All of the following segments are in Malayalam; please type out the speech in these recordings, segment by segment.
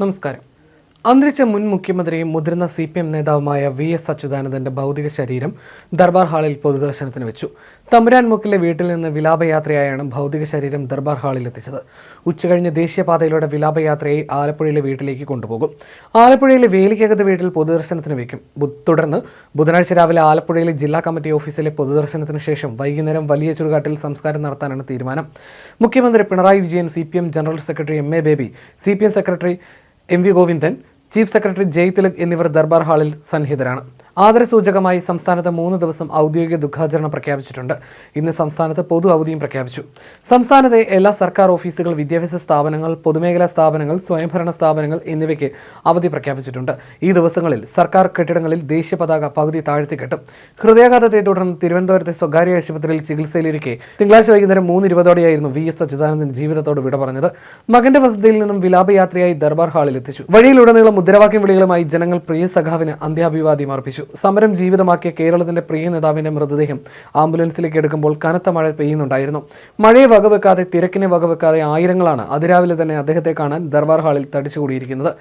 നമസ്കാരം. അന്തരിച്ച മുൻ മുഖ്യമന്ത്രിയും മുതിർന്ന സി പി എം നേതാവുമായ വി എസ് അച്യുതാനന്ദന്റെ ഭൗതിക ശരീരം ദർബാർ ഹാളിൽ പൊതുദർശനത്തിന് വെച്ചു. തമ്പുരാൻ മുക്കിലെ വീട്ടിൽ നിന്ന് വിലാപയാത്രയായാണ് ഭൗതിക ശരീരം ദർബാർ ഹാളിൽ എത്തിച്ചത്. ഉച്ചകഴിഞ്ഞ് ദേശീയപാതയിലൂടെ വിലാപയാത്രയെ ആലപ്പുഴയിലെ വീട്ടിലേക്ക് കൊണ്ടുപോകും. ആലപ്പുഴയിലെ വേലിക്കകത്ത് വീട്ടിൽ പൊതുദർശനത്തിന് വയ്ക്കും തുടർന്ന് ബുധനാഴ്ച രാവിലെ ആലപ്പുഴയിലെ ജില്ലാ കമ്മിറ്റി ഓഫീസിലെ പൊതുദർശനത്തിന് ശേഷം വൈകുന്നേരം വലിയ ചുടുകാട്ടിൽ സംസ്കാരം നടത്താനാണ് തീരുമാനം. മുഖ്യമന്ത്രി Pinarayi Vijayan C general secretary M A Baby C secretary M V Govindan chief secretary Jai Tilak എന്നിവർ ദർബാർ ഹാളിൽ സന്നിഹിതരാണ്. ആദരസൂചകമായി സംസ്ഥാനത്ത് മൂന്ന് ദിവസം ഔദ്യോഗിക ദുഃഖാചരണം പ്രഖ്യാപിച്ചിട്ടുണ്ട്. ഇന്ന് സംസ്ഥാനത്ത് പൊതു അവധിയും പ്രഖ്യാപിച്ചു. സംസ്ഥാനത്തെ എല്ലാ സർക്കാർ ഓഫീസുകൾ വിദ്യാഭ്യാസ സ്ഥാപനങ്ങൾ പൊതുമേഖലാ സ്ഥാപനങ്ങൾ സ്വയംഭരണ സ്ഥാപനങ്ങൾ എന്നിവയ്ക്ക് അവധി പ്രഖ്യാപിച്ചിട്ടുണ്ട്. ഈ ദിവസങ്ങളിൽ സർക്കാർ കെട്ടിടങ്ങളിൽ ദേശീയ പതാക പകുതി താഴ്ത്തി കെട്ടും. ഹൃദയാഘാതത്തെ തുടർന്ന് തിരുവനന്തപുരത്തെ സ്വകാര്യ ആശുപത്രിയിൽ ചികിത്സയിലിരിക്കെ തിങ്കളാഴ്ച വൈകുന്നേരം മൂന്ന് ഇരുപതോടെയായിരുന്നു വി എസ് അച്യുതാനന്ദൻ ജീവിതത്തോട് വിട പറഞ്ഞത്. മകന്റെ വസതിയിൽ നിന്നും വിലാപയാത്രയായി ദർബാർ ഹാളിൽ എത്തിച്ചു വഴിയിലുടനീളം മുദ്രാവാക്യം വിളികളുമായി ജനങ്ങൾ പ്രിയ സഖാവിന് അന്ത്യാഭിവാദ്യം അർപ്പിച്ചു. സമരം ജീവിതമാക്കിയ കേരളത്തിന്റെ പ്രിയ നേതാവിന്റെ മൃതദേഹം ആംബുലൻസിലേക്ക് എടുക്കുമ്പോൾ കനത്ത മഴ പെയ്യുന്നുണ്ടായിരുന്നു. മഴയെ വകവെക്കാതെ തിരക്കിനെ വകവെക്കാതെ ആയിരങ്ങളാണ് അതിരാവിലെ തന്നെ അദ്ദേഹത്തെ കാണാൻ ദർബാർ ഹാളിൽ തടിച്ചുകൂടിയിരിക്കുന്നത്.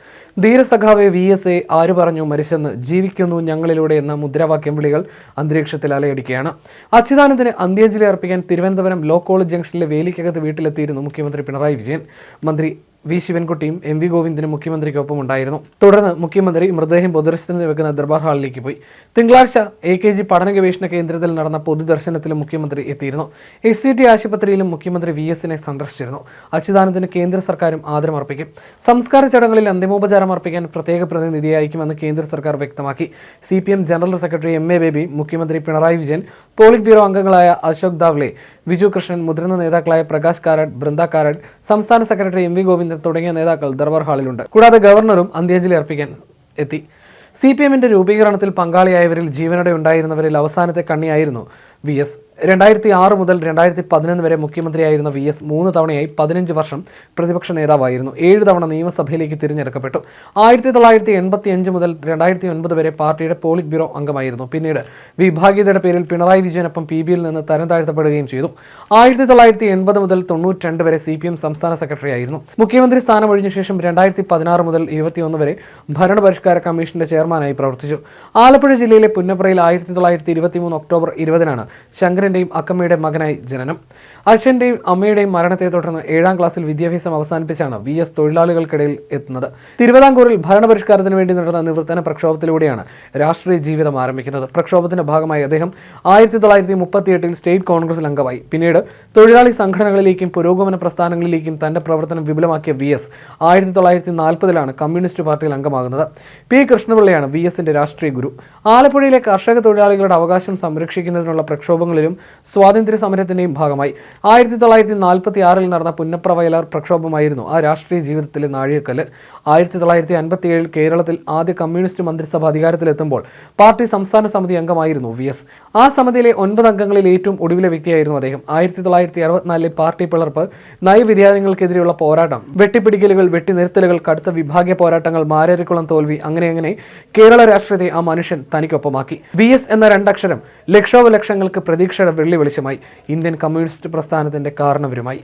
ധീരസഖാവെ വി എസ് എ ആര് പറഞ്ഞു മരിച്ചെന്ന് ജീവിക്കുന്നു ഞങ്ങളിലൂടെ എന്ന മുദ്രാവാക്യം വിളികൾ അന്തരീക്ഷത്തിൽ അലയടിക്കുകയാണ്. അച്യുതാനന്ദന് അന്ത്യാഞ്ജലി അർപ്പിക്കാൻ തിരുവനന്തപുരം ലോ കോളേജ് ജംഗ്ഷനിലെ വേലിക്കകത്ത് വീട്ടിലെത്തിയിരുന്നു മുഖ്യമന്ത്രി പിണറായി വിജയൻ. മന്ത്രി വി ശിവൻകുട്ടിയും എം വി ഗോവിന്ദനും മുഖ്യമന്ത്രിക്കൊപ്പം ഉണ്ടായിരുന്നു. തുടർന്ന് മുഖ്യമന്ത്രി മൃതദേഹം പൊതുദർശനത്തിന് വെക്കുന്ന ദർബാർ ഹാളിലേക്ക് പോയി. തിങ്കളാഴ്ച എ കെ ജി പഠന ഗവേഷണ കേന്ദ്രത്തിൽ നടന്ന പൊതുദർശനത്തിലും മുഖ്യമന്ത്രി എത്തിയിരുന്നു. എസ് സി ടി ആശുപത്രിയിലും മുഖ്യമന്ത്രി വി എസിനെ സന്ദർശിച്ചിരുന്നു. അച്യുതാനന്ദന് കേന്ദ്ര സർക്കാരും ആദരമർപ്പിക്കും. സംസ്കാര ചടങ്ങുകളിൽ അന്തിമോപചാരം അർപ്പിക്കാൻ പ്രത്യേക പ്രതിനിധി അയക്കുമെന്ന് കേന്ദ്ര സർക്കാർ വ്യക്തമാക്കി. C P M general secretary M A Baby മുഖ്യമന്ത്രി പിണറായി വിജയൻ പോളിറ്റ് ബ്യൂറോ അംഗങ്ങളായ അശോക് ദാവ്ലെ വിജു കൃഷ്ണൻ മുതിർന്ന നേതാക്കളായ പ്രകാശ് കാരാട്ട് ബൃന്ദ കാരാട്ട് സംസ്ഥാന സെക്രട്ടറി എം വി ഗോവിന്ദൻ തുടങ്ങിയ നേതാക്കൾ ദർബാർ ഹാളിലുണ്ട്. കൂടാതെ ഗവർണറും അന്ത്യാഞ്ജലി അർപ്പിക്കാൻ എത്തി. സി പി എമ്മിന്റെ രൂപീകരണത്തിൽ പങ്കാളിയായവരിൽ ജീവനോടെ ഉണ്ടായിരുന്നവരിൽ അവസാനത്തെ കണ്ണിയായിരുന്നു വി എസ് രണ്ടായിരത്തി ആറ് മുതൽ രണ്ടായിരത്തി പതിനൊന്ന് വരെ മുഖ്യമന്ത്രിയായിരുന്ന വി എസ് മൂന്ന് തവണയായി പതിനഞ്ച് വർഷം പ്രതിപക്ഷ നേതാവായിരുന്നു. ഏഴ് തവണ നിയമസഭയിലേക്ക് തിരഞ്ഞെടുക്കപ്പെട്ടു. ആയിരത്തി തൊള്ളായിരത്തി എൺപത്തി അഞ്ച് മുതൽ രണ്ടായിരത്തി ഒൻപത് വരെ പാർട്ടിയുടെ പോളിറ്റ് ബ്യൂറോ അംഗമായിരുന്നു. പിന്നീട് വിഭാഗീയതയുടെ പേരിൽ പിണറായി വിജയനൊപ്പം പി ബിയിൽ നിന്ന് തരം താഴ്ത്തപ്പെടുകയും ചെയ്തു. ആയിരത്തി തൊള്ളായിരത്തി എൺപത് മുതൽ തൊണ്ണൂറ്റി രണ്ട് വരെ സി പി എം സംസ്ഥാന സെക്രട്ടറി ആയിരുന്നു മുഖ്യമന്ത്രി സ്ഥാനം ഒഴിഞ്ഞ ശേഷം രണ്ടായിരത്തി പതിനാറ് മുതൽ ഇരുപത്തിയൊന്ന് വരെ ഭരണപരിഷ്കാര കമ്മീഷന്റെ ചെയർമാനായി പ്രവർത്തിച്ചു. ആലപ്പുഴ ജില്ലയിലെ പുന്നപ്രയിൽ ആയിരത്തി തൊള്ളായിരത്തി ഇരുപത്തി മൂന്ന് ഒക്ടോബർ ഇരുപതിനാണ് ശങ്കരന്റെയും അക്കമ്മയുടെ മകനായി ജനനം. അച്ഛന്റെയും അമ്മയുടെയും മരണത്തെ തുടർന്ന് ഏഴാം ക്ലാസ്സിൽ വിദ്യാഭ്യാസം അവസാനിപ്പിച്ചാണ് വി എസ് തൊഴിലാളികൾക്കിടയിൽ എത്തുന്നത്. തിരുവിതാംകൂറിൽ ഭരണപരിഷ്കാരത്തിന് വേണ്ടി നടന്ന നിവർത്തന പ്രക്ഷോഭത്തിലൂടെയാണ് രാഷ്ട്രീയ ജീവിതം ആരംഭിക്കുന്നത്. പ്രക്ഷോഭത്തിന്റെ ഭാഗമായി അദ്ദേഹം ആയിരത്തി തൊള്ളായിരത്തി മുപ്പത്തി എട്ടിൽ സ്റ്റേറ്റ് കോൺഗ്രസിൽ അംഗമായി. പിന്നീട് തൊഴിലാളി സംഘടനകളിലേക്കും പുരോഗമന പ്രസ്ഥാനങ്ങളിലേക്കും തന്റെ പ്രവർത്തനം വിപുലമാക്കിയ വി എസ് ആയിരത്തി തൊള്ളായിരത്തി നാൽപ്പതിലാണ് കമ്മ്യൂണിസ്റ്റ് പാർട്ടിയിൽ അംഗമാകുന്നത്. പി കൃഷ്ണപിള്ളയാണ് വി എസിന്റെ രാഷ്ട്രീയ ഗുരു. ആലപ്പുഴയിലെ കർഷക തൊഴിലാളികളുടെ അവകാശം സംരക്ഷിക്കുന്നതിനുള്ള പ്രക്ഷോഭങ്ങളിലും സ്വാതന്ത്ര്യ സമരത്തിന്റെയും ഭാഗമായി. ആയിരത്തി തൊള്ളായിരത്തി നാൽപ്പത്തി ആറിൽ നടന്ന പുന്നപ്ര വയലാർ പ്രക്ഷോഭമായിരുന്നു ആ രാഷ്ട്രീയ ജീവിതത്തിലെ നാഴികക്കല്ല്. ആയിരത്തി തൊള്ളായിരത്തി അൻപത്തി ഏഴിൽ കേരളത്തിൽ ആദ്യ കമ്മ്യൂണിസ്റ്റ് മന്ത്രിസഭ അധികാരത്തിലെത്തുമ്പോൾ പാർട്ടി സംസ്ഥാന സമിതി അംഗമായിരുന്നു വി എസ്. ആ സമിതിയിലെ ഒൻപത് അംഗങ്ങളിൽ ഏറ്റവും ഒടുവിലെ വ്യക്തിയായിരുന്നു അദ്ദേഹം. ആയിരത്തി തൊള്ളായിരത്തി അറുപത്തിനാലിലെ പാർട്ടി പിളർപ്പ് നയവ്യതിയാനങ്ങൾക്കെതിരെയുള്ള പോരാട്ടം വെട്ടിപ്പിടിക്കലുകൾ വെട്ടിനിർത്തലുകൾ കടുത്ത വിഭാഗീയ പോരാട്ടങ്ങൾ മാരേരിക്കുളം തോൽവി അങ്ങനെ അങ്ങനെ കേരള രാഷ്ട്രീയത്തെ ആ മനുഷ്യൻ തനിക്കൊപ്പമാക്കി. വി എസ് എന്ന രണ്ടക്ഷരം ലക്ഷോപലക്ഷങ്ങൾക്ക് പ്രതീക്ഷയുടെ വെള്ളി വെളിച്ചമായി. ഇന്ത്യൻ കമ്മ്യൂണിസ്റ്റ് പ്രസ്ഥാനത്തിന്റെ കാരണവരുമായി